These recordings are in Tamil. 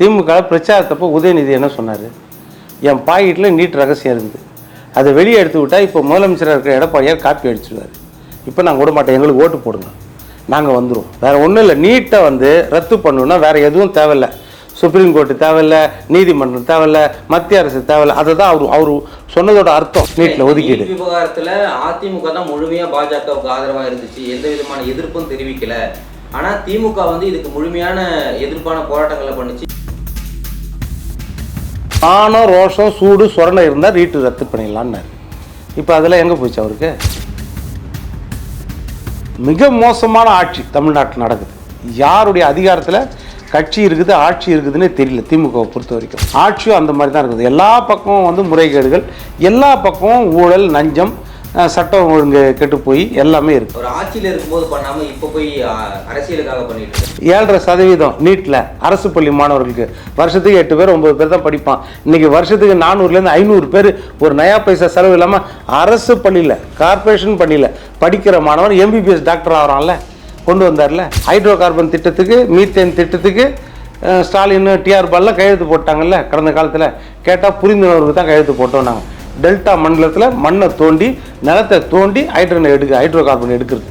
திமுக பிரச்சாரத்தப்போ உதயநிதி என்ன சொன்னார்? என் பாக்கெட்டில் நீட் ரகசியம் இருக்குது அதை வெளியே எடுத்து விட்டால் இப்போ முதலமைச்சராக இருக்கிற எடப்பாடியார் காப்பி அடிச்சிடுவார் இப்போ நாங்கள் விட மாட்டோம் எங்களுக்கு ஓட்டு போடுங்க. நாங்கள் வந்துடுவோம் வேறு ஒன்றும் இல்லை. நீட்டை வந்து ரத்து பண்ணணுன்னா வேறு எதுவும் தேவையில்ல. சுப்ரீம் கோர்ட்டு தேவையில்ல. நீதிமன்றம் தேவையில்ல. மத்திய அரசு தேவையில்ல. அதை தான் அவர் அவர் சொன்னதோட அர்த்தம். நீட்டில் ஒதுக்கீடு. விவகாரத்தில் அதிமுக தான் முழுமையாக பாஜகவுக்கு ஆதரவாக இருந்துச்சு. எந்த விதமான எதிர்ப்பும் தெரிவிக்கல. ஆனால் திமுக வந்து இதுக்கு முழுமையான எதிர்ப்பான போராட்டங்களை பண்ணுச்சு. ஆனம் ரோஷம் சூடு சுரணை இருந்தால் ரீட்டு ரத்து பண்ணிடலான்னாரு. இப்போ அதெல்லாம் எங்கே போச்சு அவருக்கு? மிக மோசமான ஆட்சி தமிழ்நாட்டில் நடக்குது. யாருடைய அதிகாரத்தில் கட்சி இருக்குது ஆட்சி இருக்குதுன்னே தெரியல திமுகவை பொறுத்த வரைக்கும். ஆட்சியும் அந்த மாதிரி தான் இருக்குது. எல்லா பக்கமும் வந்து முறைகேடுகள் எல்லா பக்கமும் ஊழல் நஞ்சம் சட்டம் ஒழுங்கு கெட்டு போய் எல்லாமே இருக்குது ஒரு ஆட்சியில இருக்கும்போது பண்ணாம இப்ப போய் அரசியலுக்காக பண்ணிட்டு இருக்கு. ஏழரை சதவீதம் நீட்டில் அரசு பள்ளி மாணவர்களுக்கு. வருஷத்துக்கு எட்டு பேர் ஒன்பது பேர் தான் படிப்பான். இன்னைக்கு வருஷத்துக்கு நானூறுலேருந்து ஐநூறு பேர் ஒரு நயா பைசா செலவு இல்லாமல் அரசு பள்ளியில் கார்ப்பரேஷன் பள்ளியில் படிக்கிற மாணவன் எம்பிபிஎஸ் டாக்டர் ஆகிறான்ல. கொண்டு வந்தார்ல. ஹைட்ரோ கார்பன் திட்டத்துக்கு மீத்தேன் திட்டத்துக்கு ஸ்டாலின் டிஆர் பால்லாம் கையெழுத்து போட்டாங்கல்ல கடந்த காலத்தில். கேட்டால் புரிந்துணர்வுக்கு தான் கையெழுத்து போட்டோம் நாங்கள் டெல்டா மண்டலத்தில் மண்ணை தோண்டி நிலத்தை தோண்டி ஹைட்ரன் எடுக்க ஹைட்ரோ கார்பன் எடுக்கிறது.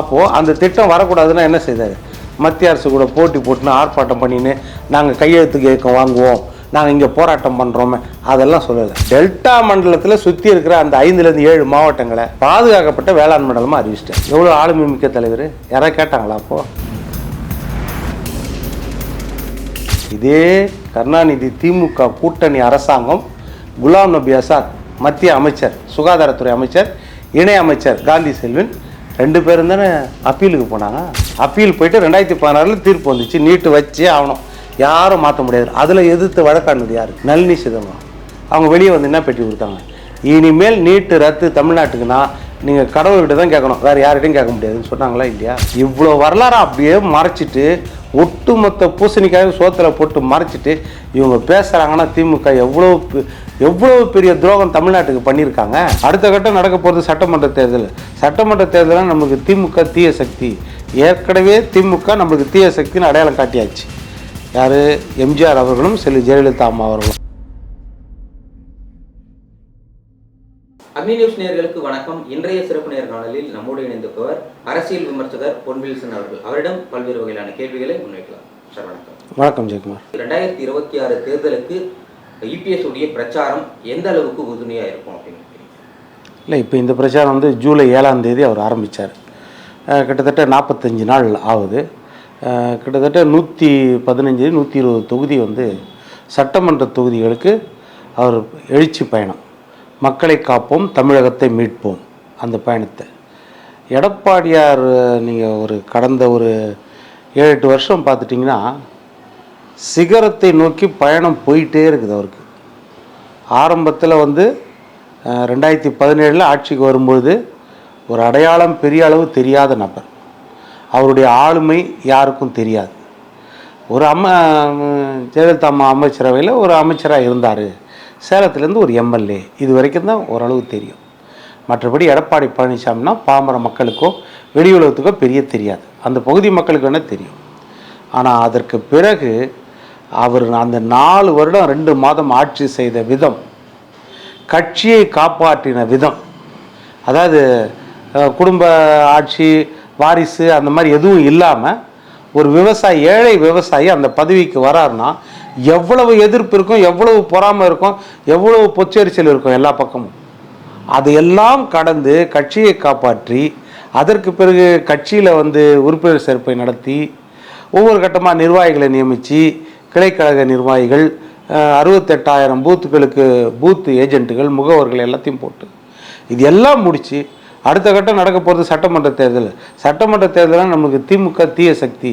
அப்போது அந்த திட்டம் வரக்கூடாதுன்னா என்ன செய்தார்? மத்திய அரசு கூட போட்டி போட்டுன்னு ஆர்ப்பாட்டம் பண்ணின்னு நாங்கள் கையெழுத்து கேட்க வாங்குவோம். நாங்கள் இங்கே போராட்டம் பண்ணுறோமே அதெல்லாம் சொல்லலை. டெல்டா மண்டலத்தில் சுற்றி இருக்கிற அந்த ஐந்துலேருந்து ஏழு மாவட்டங்களை பாதுகாக்கப்பட்ட வேளாண் மண்டலமாக அறிவிச்சிட்டேன் எவ்வளோ ஆளுமை மிக்க தலைவர்? யாராவது கேட்டாங்களா அப்போது இதே கருணாநிதி திமுக கூட்டணி அரசாங்கம் குலாம் நபி ஆசாத் மத்திய அமைச்சர் சுகாதாரத்துறை அமைச்சர் இணை அமைச்சர் காந்தி செல்வன் ரெண்டு பேரும் தானே அப்பீலுக்கு போனாங்க. அப்பீல் போயிட்டு ரெண்டாயிரத்தி பதினாறில் தீர்ப்பு வந்துச்சு. நீட்டு வச்சே ஆகணும். யாரும் மாற்ற முடியாது. அதில் எதிர்த்து வழக்காடுனது யார்? நளினி சிதம்பரம். அவங்க வெளியே வந்து என்ன பெட்டி கொடுத்தாங்க? இனிமேல் நீட்டு ரத்து தமிழ்நாட்டுக்குன்னா நீங்கள் கடவுள்கிட்ட தான் கேட்கணும். வேறு யார்கிட்டையும் கேட்க முடியாதுன்னு சொன்னாங்களா இல்லையா? இவ்வளோ வரலாறு அப்படியே மறைச்சிட்டு ஒட்டுமொத்த பூசணிக்காயும் சோத்தில் போட்டு மறைச்சிட்டு இவங்க பேசுகிறாங்கன்னா திமுக எவ்வளோ பெ- எவ்வளோ பெரிய துரோகம் தமிழ்நாட்டுக்கு பண்ணியிருக்காங்க? அடுத்த கட்டம் நடக்க போகிறது சட்டமன்ற தேர்தல். சட்டமன்ற தேர்தலில் நம்மளுக்கு திமுக தீய சக்தி. ஏற்கனவே திமுக நம்மளுக்கு தீய சக்தின்னு அடையாளம் காட்டியாச்சு. யார்? எம்ஜிஆர் அவர்களும் செல்வி ஜெயலலிதா அம்மா அவர்களும். அக்னி நியூஸ் நேயர்களுக்கு வணக்கம். இன்றைய சிறப்பு நேர்காணலில் நம்மோடு இணைந்திருப்பவர் அரசியல் விமர்சகர் பொன்வில்சன் அவர்கள். அவரிடம் பல்வேறு வகையிலான கேள்விகளை முன்வைக்கலாம். சார் வணக்கம். வணக்கம் ஜெயக்குமார். ரெண்டாயிரத்தி இருபத்தி ஆறு தேர்தலுக்கு இபிஎஸ் உடைய பிரச்சாரம் எந்த அளவுக்கு உறுதுணையா இருக்கும் அப்படின்னு? இல்லை இப்போ இந்த பிரச்சாரம் வந்து ஜூலை ஏழாம் தேதி அவர் ஆரம்பித்தார் கிட்டத்தட்ட நாற்பத்தஞ்சு நாள் ஆகுது. கிட்டத்தட்ட நூற்றி பதினஞ்சு நூற்றி இருபது தொகுதி வந்து சட்டமன்ற தொகுதிகளுக்கு அவர் எழுச்சி பயணம். மக்களை காப்போம் தமிழகத்தை மீட்போம் அந்த பயணத்தை. எடப்பாடியார் நீங்கள் ஒரு கடந்த ஒரு ஏழு எட்டு வருஷம் பார்த்துட்டிங்கன்னா சிகரத்தை நோக்கி பயணம் போயிட்டே இருக்குது அவருக்கு. ஆரம்பத்தில் வந்து ரெண்டாயிரத்தி பதினேழில் ஆட்சிக்கு வரும்பொழுது ஒரு அடையாளம் பெரிய அளவு தெரியாத நபர். அவருடைய ஆளுமை யாருக்கும் தெரியாது. ஒரு அம்மா ஜெயலலிதா அம்மா அமைச்சரவையில் ஒரு அமைச்சராக இருந்தார். சேலத்துலேருந்து ஒரு எம்எல்ஏ. இது வரைக்கும் தான் ஓரளவு தெரியும். மற்றபடி எடப்பாடி பழனிசாமினா பாமர மக்களுக்கோ வெளியுலகத்துக்கோ பெரிய தெரியாது. அந்த பகுதி மக்களுக்கு வேணால் தெரியும்? ஆனால் அதற்கு பிறகு அவர் அந்த நாலு வருடம் ரெண்டு மாதம் ஆட்சி செய்த விதம் கட்சியை காப்பாற்றின விதம் அதாவது குடும்ப ஆட்சி வாரிசு அந்த மாதிரி எதுவும் இல்லாமல் ஒரு விவசாயி ஏழை விவசாயி அந்த பதவிக்கு வராருன்னா எவ்வளவு எதிர்ப்பு இருக்கும் எவ்வளவு பொறாமை இருக்கும் எவ்வளவு பொச்சரிச்சல் இருக்கும் எல்லா பக்கமும். அதையெல்லாம் கடந்து கட்சியை காப்பாற்றி அதற்கு பிறகு கட்சியில் வந்து உறுப்பினர் சேர்ப்பை நடத்தி ஒவ்வொரு கட்டமாக நிர்வாகிகளை நியமித்து கிளைக்கழக நிர்வாகிகள் அறுபத்தெட்டாயிரம் பூத்துகளுக்கு பூத்து ஏஜென்ட்டுகள் முகவர்கள் எல்லாத்தையும் போட்டு. இது எல்லாம் முடித்து அடுத்த கட்டம் நடக்க போகிறது சட்டமன்ற தேர்தல். சட்டமன்ற தேர்தலில் நம்மளுக்கு திமுக தீய சக்தி.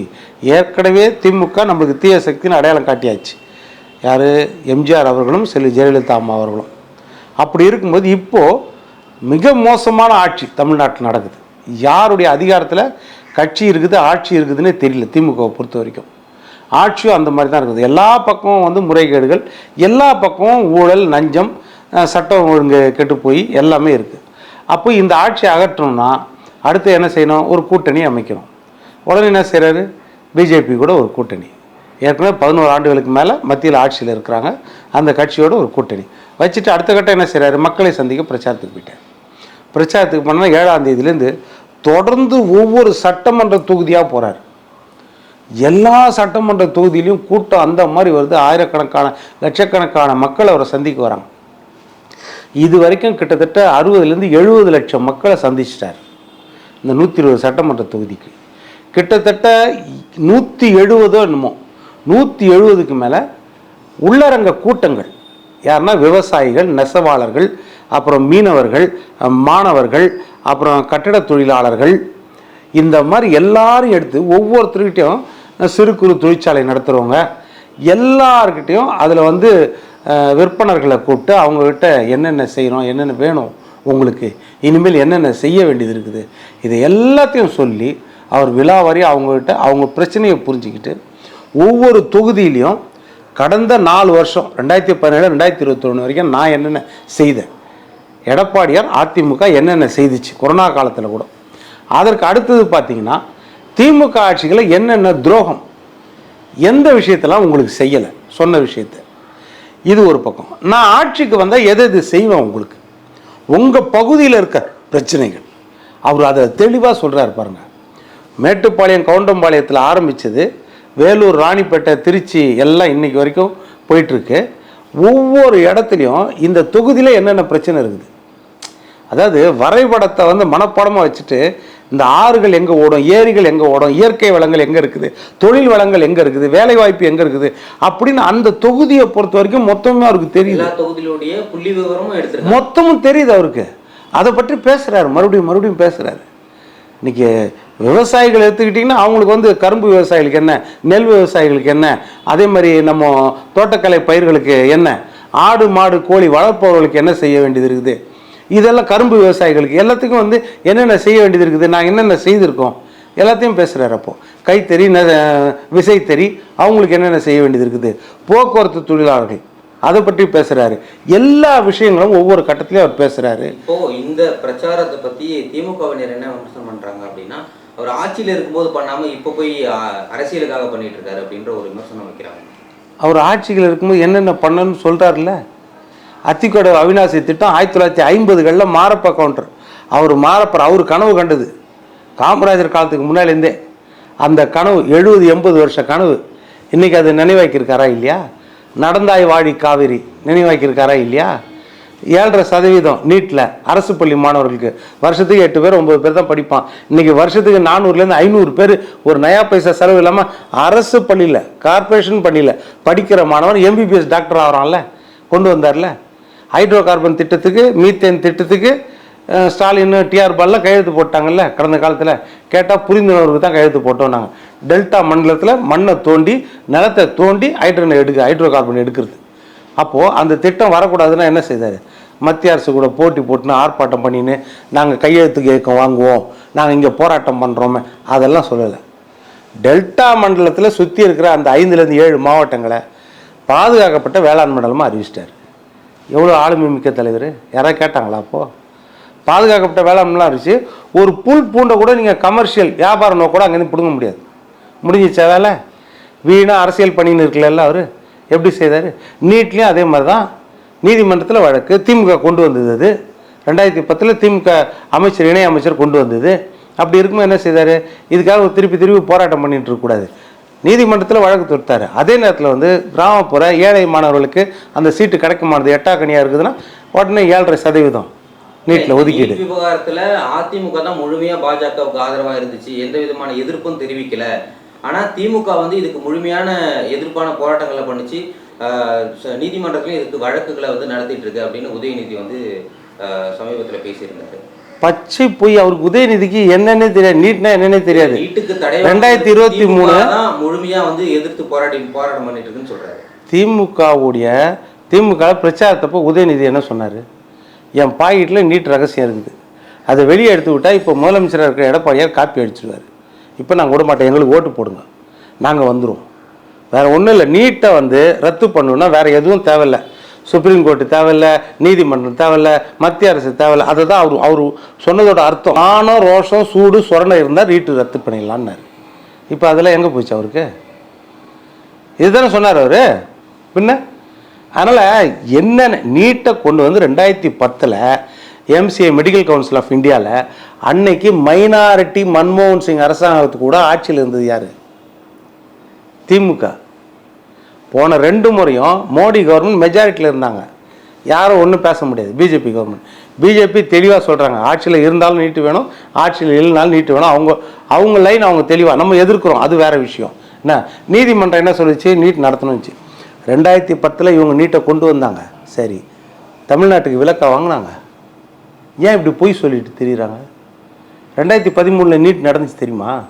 ஏற்கனவே திமுக நம்மளுக்கு தீய சக்தின்னு அடையாளம் காட்டியாச்சு. யார்? எம்ஜிஆர் அவர்களும் செல்வி ஜெயலலிதா அம்மா அவர்களும். அப்படி இருக்கும்போது இப்போது மிக மோசமான ஆட்சி தமிழ்நாட்டில் நடக்குது. யாருடைய அதிகாரத்தில் கட்சி இருக்குது ஆட்சி இருக்குதுன்னே தெரியல திமுகவை பொறுத்த வரைக்கும். ஆட்சியும் அந்த மாதிரி தான் இருக்குது. எல்லா பக்கமும் வந்து முறைகேடுகள் எல்லா பக்கமும் ஊழல் நஞ்சம் சட்டம் ஒழுங்கு கெட்டு போய் எல்லாமே இருக்குது அப்போ இந்த ஆட்சியை அகற்றணும்னா அடுத்து என்ன செய்யணும்? ஒரு கூட்டணி அமைக்கணும். உடனே என்ன செய்கிறாரு பிஜேபி கூட ஒரு கூட்டணி. ஏற்கனவே பதினோரு ஆண்டுகளுக்கு மேலே மத்தியில் ஆட்சியில் இருக்கிறாங்க. அந்த கட்சியோட ஒரு கூட்டணி. வச்சுட்டு அடுத்த கட்டம் என்ன செய்கிறாரு மக்களை சந்திக்க பிரச்சாரத்துக்கு போயிட்டார். பிரச்சாரத்துக்கு போனால் ஏழாம் தேதியிலேருந்து தொடர்ந்து ஒவ்வொரு சட்டமன்ற தொகுதியாக போகிறார் எல்லா சட்டமன்ற தொகுதியிலையும் கூட்டம் அந்த மாதிரி வருது. ஆயிரக்கணக்கான லட்சக்கணக்கான மக்கள் அவரை சந்திக்க வராங்க. இது வரைக்கும் கிட்டத்தட்ட அறுபதுலேருந்து எழுபது லட்சம் மக்களை சந்திச்சிட்டார். இந்த நூற்றி இருபது சட்டமன்ற தொகுதிக்கு. கிட்டத்தட்ட நூற்றி எழுபதோ என்னமோ நூற்றி எழுபதுக்கு மேலே உள்ளரங்க கூட்டங்கள். யாருன்னா விவசாயிகள் நெசவாளர்கள் அப்புறம் மீனவர்கள் மாணவர்கள் அப்புறம் கட்டிட தொழிலாளர்கள் இந்த மாதிரி எல்லாரும் எடுத்து ஒவ்வொருத்தருக்கிட்டையும் சிறு குறு தொழிற்சாலை நடத்துகிறவங்க எல்லார்கிட்டையும் அதில் வந்து விற்பனர்களை கூப்பிட்டு அவங்கக்கிட்ட என்னென்ன செய்கிறோம் என்னென்ன வேணும் உங்களுக்கு? இனிமேல் என்னென்ன செய்ய வேண்டியது இருக்குது? இதை எல்லாத்தையும் சொல்லி அவர் விழாவாரி அவங்கக்கிட்ட அவங்க பிரச்சனையை புரிஞ்சுக்கிட்டு ஒவ்வொரு தொகுதியிலையும் கடந்த நாலு வருஷம் ரெண்டாயிரத்தி பதினேழு ரெண்டாயிரத்தி இருபத்தொன்று வரைக்கும் நான் என்னென்ன செய்தேன்? எடப்பாடியார் அதிமுக என்னென்ன செய்துச்சு? கொரோனா காலத்தில் கூட. அதற்கு அடுத்தது பார்த்தீங்கன்னா திமுக ஆட்சிகளை என்னென்ன துரோகம்? எந்த விஷயத்தெல்லாம் உங்களுக்கு செய்யலை? சொன்ன விஷயத்த. இது ஒரு பக்கம். நான் ஆட்சிக்கு வந்தால் எது எது செய்வேன் உங்களுக்கு? உங்கள் பகுதியில் இருக்க பிரச்சனைகள். அவர் அதை தெளிவாக சொல்கிறாரு பாருங்க. மேட்டுப்பாளையம் கவுண்டம்பாளையத்தில் ஆரம்பித்தது வேலூர் ராணிப்பேட்டை திருச்சி எல்லாம் இன்னைக்கு வரைக்கும் போயிட்டுருக்கு ஒவ்வொரு இடத்துலையும் இந்த தொகுதியில் என்னென்ன பிரச்சனை இருக்குது? அதாவது வரைபடத்தை வந்து மனப்பாடமாக வச்சுட்டு இந்த ஆறுகள் எங்கே ஓடும் ஏரிகள் எங்கே ஓடும் இயற்கை வளங்கள் எங்கே இருக்குது தொழில் வளங்கள் எங்கே இருக்குது வேலை வாய்ப்பு எங்கே இருக்குது அப்படின்னு அந்த தொகுதியை பொறுத்த வரைக்கும் மொத்தமே அவருக்கு தெரியுது. தொகுதியிலுடைய புள்ளி விவரமும் எடுத்திருக்காங்க. மொத்தமும் தெரியுது அவருக்கு. அதை பற்றி பேசுகிறாரு மறுபடியும் மறுபடியும் பேசுகிறாரு இன்னைக்கு விவசாயிகள் எடுத்துக்கிட்டிங்கன்னா அவங்களுக்கு வந்து கரும்பு விவசாயிகளுக்கு என்ன நெல் விவசாயிகளுக்கு என்ன அதே மாதிரி நம்ம தோட்டக்கலை பயிர்களுக்கு என்ன ஆடு மாடு கோழி வளர்ப்பவர்களுக்கு என்ன செய்ய வேண்டியது இருக்குது? இதெல்லாம் கரும்பு விவசாயிகளுக்கு. எல்லாத்துக்கும் வந்து என்னென்ன செய்ய வேண்டியது இருக்குது நாங்கள் என்னென்ன செய்திருக்கோம் எல்லாத்தையும் பேசுகிறாரு அப்போ. கைத்தறி ந விசைத்தறி அவங்களுக்கு என்னென்ன செய்ய வேண்டியது இருக்குது போக்குவரத்து தொழிலாளர்கள் அதை பற்றி பேசுகிறாரு எல்லா விஷயங்களும் ஒவ்வொரு கட்டத்திலையும் அவர் பேசுகிறாரு இப்போ இந்த பிரச்சாரத்தை பத்தி திமுகவினர் என்ன விமர்சனம் பண்றாங்க அப்படின்னா அவர் ஆட்சியில இருக்கும்போது பண்ணாம இப்போ போய் அரசியலுக்காக பண்ணிட்டு இருக்காரு அப்படின்ற ஒரு விமர்சனம் வைக்கிறாங்க. அவர் ஆட்சிகள் இருக்கும்போது என்னென்ன பண்ணணும்னு சொல்கிறாருல்ல அத்திக்கோட அவினாசி திட்டம் ஆயிரத்தி தொள்ளாயிரத்தி ஐம்பதுகளில் மாரப்ப கவுண்டர் அவர் மாரப்பர் அவர் கனவு கண்டது. காமராஜர் காலத்துக்கு முன்னாலேருந்தே அந்த கனவு எழுபது எண்பது வருஷ கனவு. இன்றைக்கி அது நினைவாக்கியிருக்காரா இல்லையா? நடந்தாய் வாழி காவிரி நினைவாக்கியிருக்காரா இல்லையா? ஏழரை சதவீதம் நீட்டில் அரசு பள்ளி மாணவர்களுக்கு. வருஷத்துக்கு எட்டு பேர் ஒன்பது பேர் தான் படிப்பான். இன்றைக்கி வருஷத்துக்கு நானூறுலேருந்து ஐநூறு பேர் ஒரு நயா பைசா செலவு இல்லாமல் அரசு பள்ளியில் கார்ப்பரேஷன் பள்ளியில் படிக்கிற மாணவன் எம்பிபிஎஸ் டாக்டர் ஆகிறான்ல. கொண்டு வந்தார்ல. ஹைட்ரோ கார்பன் திட்டத்துக்கு மீத்தேன் திட்டத்துக்கு ஸ்டாலின் டிஆர் பால்லாம் கையெழுத்து போட்டாங்கல்ல கடந்த காலத்தில். கேட்டால் புரிந்துணர்வுக்கு தான் கையெழுத்து போட்டோம் நாங்கள் டெல்டா மண்டலத்தில் மண்ணை தோண்டி நிலத்தை தோண்டி ஹைட்ரனை எடுக்க ஹைட்ரோ கார்பன் எடுக்கிறது. அப்போது அந்த திட்டம் வரக்கூடாதுன்னா என்ன செய்தார்? மத்திய அரசு கூட போட்டி போட்டுன்னு ஆர்ப்பாட்டம் பண்ணின்னு நாங்கள் கையெழுத்துக்கு இயக்கம் வாங்குவோம் நாங்கள் இங்கே போராட்டம் பண்ணுறோமே அதெல்லாம் சொல்லலை. டெல்டா மண்டலத்தில் சுற்றி இருக்கிற அந்த ஐந்துலேருந்து ஏழு மாவட்டங்களை பாதுகாக்கப்பட்ட வேளாண் மண்டலமாக அறிவிச்சிட்டார். எவ்வளோ ஆளுமை மிக்க தலைவர்? யாராவது கேட்டாங்களா அப்போது பாதுகாக்கப்பட்ட வேளாண் இருந்துச்சு. ஒரு புல் பூண்டை கூட நீங்கள் கமர்ஷியல் வியாபார கூட அங்கேருந்து பிடுங்க முடியாது. முடிஞ்சிச்சா வேலை? வீணாக அரசியல் பண்ணின்னு இருக்கல அவர். எப்படி செய்தார்? நீட்லேயும் அதே மாதிரி தான் நீதிமன்றத்தில் வழக்கு திமுக கொண்டு வந்தது அது. ரெண்டாயிரத்தி பத்தில் திமுக அமைச்சர் இணை அமைச்சர் கொண்டு வந்தது. அப்படி இருக்கும்போது என்ன செய்தார்? இதுக்காக திருப்பி திருப்பி போராட்டம் பண்ணிகிட்டு இருக்கக்கூடாது. நீதிமன்றத்தில் வழக்கு தொடுத்தார். அதே நேரத்தில் வந்து கிராமப்புற ஏழை மாணவர்களுக்கு அந்த சீட்டு கிடைக்குமானது எட்டாக்கனியாக இருக்குதுன்னா உடனே ஏழரை சதவீதம் நீட்டில் ஒதுக்கீடு. விவகாரத்துல அதிமுக தான் முழுமையா பாஜகவுக்கு ஆதரவா இருந்துச்சு. எந்த விதமான எதிர்ப்பும் தெரிவிக்கல. ஆனா திமுக வந்து இதுக்கு முழுமையான எதிர்ப்பான போராட்டங்களை பண்ணுச்சு. நீதிமன்றத்திலயும் இதுக்கு வழக்குகளை வந்து நடத்திட்டு இருக்கு அப்படின்னு உதயநிதி வந்து சமீபத்துல பேசியிருந்தாரு. பச்சை போய் அவருக்கு உதயநிதிக்கு என்னன்னே தெரியாது நீட்னா என்னன்னே தெரியாது. ரெண்டாயிரத்தி இருபத்தி மூணு முழுமையா வந்து எதிர்த்து போராடி போராட்டம் பண்ணிட்டு இருக்குன்னு சொல்றாரு. திமுகவுடைய திமுக பிரச்சாரத்தப்போ உதயநிதி என்ன சொன்னார்? என் பாக்கெட்டில் நீட் ரகசியம் இருக்குது. அதை வெளியே எடுத்து விட்டால் இப்போ முதலமைச்சராக இருக்கிற எடப்பாடியார் காப்பி அடிச்சிடுவார் இப்போ நாங்கள் விட மாட்டோம் எங்களுக்கு ஓட்டு போடுங்க. நாங்கள் வந்துடுவோம் வேறு ஒன்றும் இல்லை நீட்டை வந்து ரத்து பண்ணணும்னா வேறு எதுவும் தேவையில்ல. சுப்ரீம் கோர்ட்டு தேவையில்ல நீதிமன்றம் தேவையில்ல மத்திய அரசு தேவையில்ல. அதை தான் அவர் அவர் சொன்னதோட அர்த்தம். ஆணம் ரோஷம் சூடு சொரணை இருந்தால் ரீட்டு ரத்து பண்ணிடலான்னாரு. இப்போ அதெல்லாம் எங்கே போச்சு அவருக்கு? இதுதானே சொன்னார் அவர்? பின்ன? அதனால் என்னென்ன நீட்டை கொண்டு வந்து ரெண்டாயிரத்தி பத்தில் எம்சிஏ மெடிக்கல் கவுன்சில் ஆஃப் இந்தியாவில் அன்னைக்கு மைனாரிட்டி மன்மோகன் சிங் அரசாங்கத்துக்கு கூட ஆட்சியில் இருந்தது யார்? திமுக. போன ரெண்டு முறையும் மோடி கவர்மெண்ட் மெஜாரிட்டியில் இருந்தாங்க. யாரும் ஒன்றும் பேச முடியாது. பிஜேபி கவர்மெண்ட் பிஜேபி தெளிவாக சொல்கிறாங்க ஆட்சியில் இருந்தாலும் நீட்டு வேணும் ஆட்சியில் இல்லைனாலும் நீட்டு வேணும். அவங்க அவங்க லைன் அவங்க தெளிவாக நம்ம எதிர்க்கிறோம். அது வேற விஷயம். என்ன? நீதிமன்றம் என்ன சொல்லுச்சு? நீட் நடத்தணும்னுச்சு. ரெண்டாயிரத்தி பத்தில் இவங்க நீட்டை கொண்டு வந்தாங்க. சரி. தமிழ்நாட்டுக்கு விலக்கை வாங்கினாங்க. ஏன் இப்படி பொய் சொல்லிட்டு தெரியுறாங்க? ரெண்டாயிரத்தி பதிமூணில் நீட் நடந்துச்சு தெரியுமா?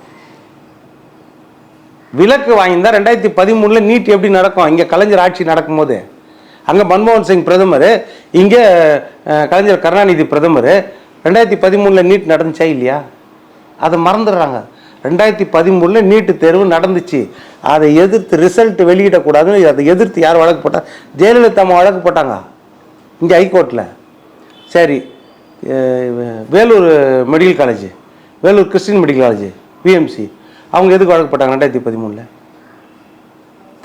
விலக்கு வாங்கியிருந்தா ரெண்டாயிரத்தி பதிமூணில் நீட் எப்படி நடக்கும்? இங்கே கலைஞர் ஆட்சி நடக்கும்போது. அங்கே மன்மோகன் சிங் பிரதமர் இங்கே கலைஞர் கருணாநிதி பிரதமர் ரெண்டாயிரத்தி பதிமூணில் நீட் நடந்துச்சா இல்லையா? அதை மறந்துடுறாங்க. ரெண்டாயிரத்தி பதிமூணில் நீட்டு தேர்வு நடந்துச்சு. அதை எதிர்த்து ரிசல்ட் வெளியிடக்கூடாதுன்னு அதை எதிர்த்து யார் வழக்கு போட்டா ஜெயலலிதா அம்மா வழக்கு போட்டாங்க. இங்கே ஹைகோர்ட்டில் சரி Vellore medical college Vellore Christian medical college BMC. அவங்க எதுக்கு வழக்கு போட்டாங்க ரெண்டாயிரத்தி பதிமூணில்?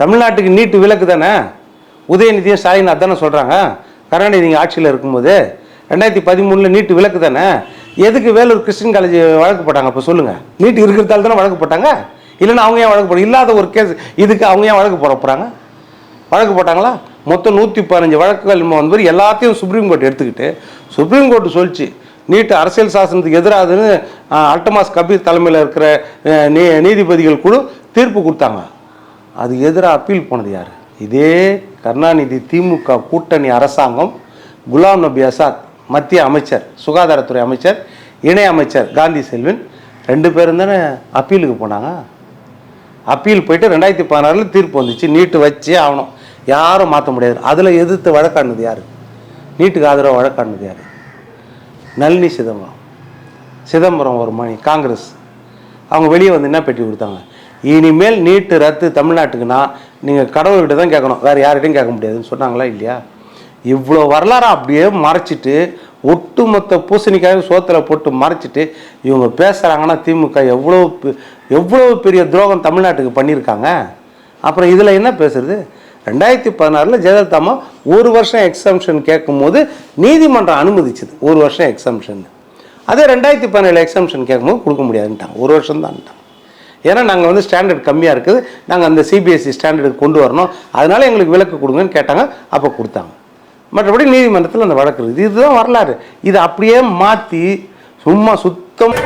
தமிழ்நாட்டுக்கு நீட்டு விலக்கு தானே? உதயநிதியும் ஸ்டாலின் அதானே சொல்கிறாங்க கருணாநிதி நீங்கள் ஆட்சியில் இருக்கும்போது ரெண்டாயிரத்தி பதிமூணில் நீட்டு விலக்கு தானே? எதுக்கு வேலூர் கிறிஸ்டின் காலேஜ் வழக்கு போட்டாங்க? அப்போ சொல்லுங்கள் நீட்டு இருக்கிறதால தானே வழக்கு போட்டாங்க? இல்லைன்னா அவங்க ஏன் வழக்கு போட இல்லாத ஒரு கேஸ் இதுக்கு அவங்க ஏன் வழக்கு போட போகிறாங்க வழக்கு போட்டாங்களா? மொத்தம் நூற்றி பதினஞ்சு வழக்குகள் வந்து எல்லாத்தையும் சுப்ரீம் கோர்ட் எடுத்துக்கிட்டு சுப்ரீம் கோர்ட் சொல்லிச்சு நீட்டு அரசியல் சாசனத்துக்கு எதிராதுன்னு அல்டமாஸ் கபீர் தலைமையில் இருக்கிற நீ நீதிபதிகள் குழு தீர்ப்பு கொடுத்தாங்க. அது எதிராக அப்பீல் போனது யார்? இதே கருணாநிதி திமுக கூட்டணி அரசாங்கம் குலாம் நபி ஆசாத் மத்திய அமைச்சர் சுகாதாரத்துறை அமைச்சர் இணை அமைச்சர் காந்தி செல்வன் ரெண்டு பேரும் தானே அப்பீலுக்கு போனாங்க. அப்பீல் போயிட்டு ரெண்டாயிரத்தி பதினாறில் தீர்ப்பு வந்துச்சு. நீட்டு வச்சே ஆகணும். யாரும் மாற்ற முடியாது. அதில் எதிர்த்து வழக்காடுனது யார்? நீட்டுக்கு ஆதரவு வழக்காடுனது யார்? நளினி சிதம்பரம். சிதம்பரம் ஒரு மணி காங்கிரஸ். அவங்க வெளியே வந்து என்ன பெட்டி கொடுத்தாங்க? இனிமேல் நீட்டு ரத்து தமிழ்நாட்டுக்குன்னா நீங்கள் கடவுள்கிட்ட தான் கேட்கணும். வேறு யார்கிட்டையும் கேட்க முடியாதுன்னு சொன்னாங்களா இல்லையா? இவ்வளோ வரலாறை அப்படியே மறைச்சிட்டு ஒட்டுமொத்த பூசணிக்காயும் சோத்தில் போட்டு மறைச்சிட்டு இவங்க பேசுகிறாங்கன்னா திமுக எவ்வளோ எவ்வளோ பெரிய துரோகம் தமிழ்நாட்டுக்கு பண்ணியிருக்காங்க? அப்புறம் இதில் என்ன பேசுறது? ரெண்டாயிரத்தி பதினாறில் ஜெயலலிதா அம்மா ஒரு வருஷம் எக்ஸம்ஷன் கேட்கும்போது நீதிமன்றம் அனுமதிச்சது. ஒரு வருஷம் எக்ஸம்ஷன் அதே ரெண்டாயிரத்தி பதினேழு எக்ஸம்ஷன் கேட்கும்போது கொடுக்க முடியாதுன்ட்டாங்க. ஒரு வருஷம் தான்ட்டாங்க ஏன்னா நாங்கள் வந்து ஸ்டாண்டர்ட் கம்மியாக இருக்குது. நாங்கள் அந்த சிபிஎஸ்சி ஸ்டாண்டர்டுக்கு கொண்டு வரணும். அதனால எங்களுக்கு விலக்கு கொடுங்கன்னு கேட்டாங்க. அப்போ கொடுத்தாங்க. மற்றபடி நீதிமன்றத்தில் அந்த வழக்கு இருக்குது. இதுதான் வரலாறு. இதை அப்படியே மாற்றி சும்மா சுத்தம்